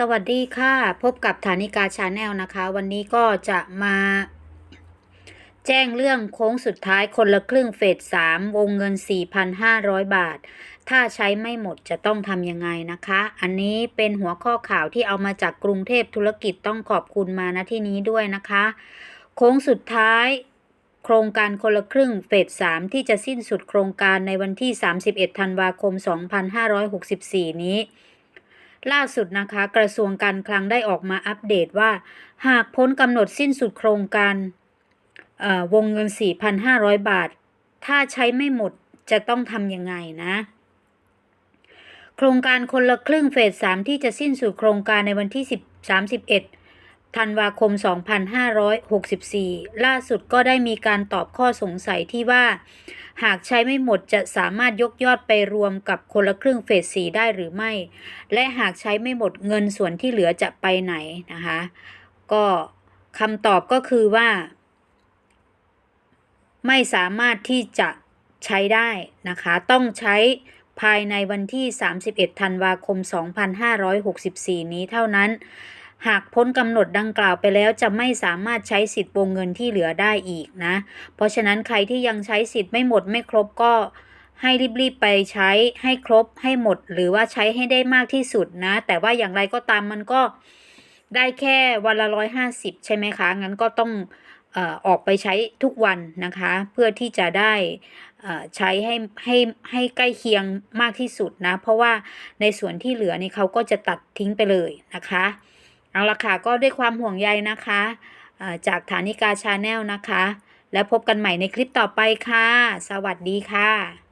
สวัสดีค่ะ พบกับฐานิกาชาแนลนะคะ วันนี้ก็จะมาแจ้งเรื่องโค้งสุดท้ายคนละครึ่งเฟส3วงเงิน 4,500 บาท ถ้าใช้ไม่หมดจะต้องทำยังไงนะคะ อันนี้เป็นหัวข้อข่าวที่เอามาจากกรุงเทพธุรกิจต้องขอบคุณมาณที่นี้ด้วยนะคะ โค้งสุดท้ายโครงการคนละครึ่งเฟส3ที่จะสิ้นสุดโครงการในวันที่ 31 ธันวาคม 2564 นี้ ล่าสุดนะคะ กระทรวงการคลังได้ออกมาอัปเดตว่า หากพ้นกำหนดสิ้นสุดโครงการวงเงิน 4,500 บาท ถ้าใช้ไม่หมดจะต้องทำยังไงนะ โครงการคนละครึ่งเฟส 3 ที่จะสิ้นสุดโครงการในวันที่ 10 31 ธันวาคม 2564 ล่าสุดก็ได้มีการตอบข้อสงสัยที่ว่า หากใช้ไม่หมดจะสามารถยกยอดไปรวมกับคนละครึ่งเฟส4ได้หรือไม่ และหากใช้ไม่หมดเงินส่วนที่เหลือจะไปไหนนะคะ ก็คำตอบก็คือว่า ไม่สามารถที่จะใช้ได้นะคะ ต้องใช้ภายในวันที่ 31 ธันวาคม 2564 นี้เท่านั้น หากพ้นกำหนดดังกล่าวไปแล้วจะไม่สามารถใช้สิทธิ์วงเงินที่เหลือได้อีกนะ เพราะฉะนั้นใครที่ยังใช้สิทธิ์ไม่หมดไม่ครบก็ให้รีบๆไปใช้ให้ครบให้หมด หรือว่าใช้ให้ได้มากที่สุดนะ แต่ว่าอย่างไรก็ตามมันก็ได้แค่วันละร้อยห้าสิบใช่ไหมคะ งั้นก็ต้องเอ่อออกไปใช้ทุกวันนะคะ เพื่อที่จะได้อ่อใช้ให้ให้ให้ใกล้เคียงมากที่สุดนะ เพราะว่าในส่วนที่เหลือนี่เขาก็จะตัดทิ้งไปเลยนะคะ เอาละค่ะก็ด้วยความห่วงใยนะคะจากฐานิกาชาแนลนะคะ แล้วพบกันใหม่ในคลิปต่อไปค่ะ สวัสดีค่ะ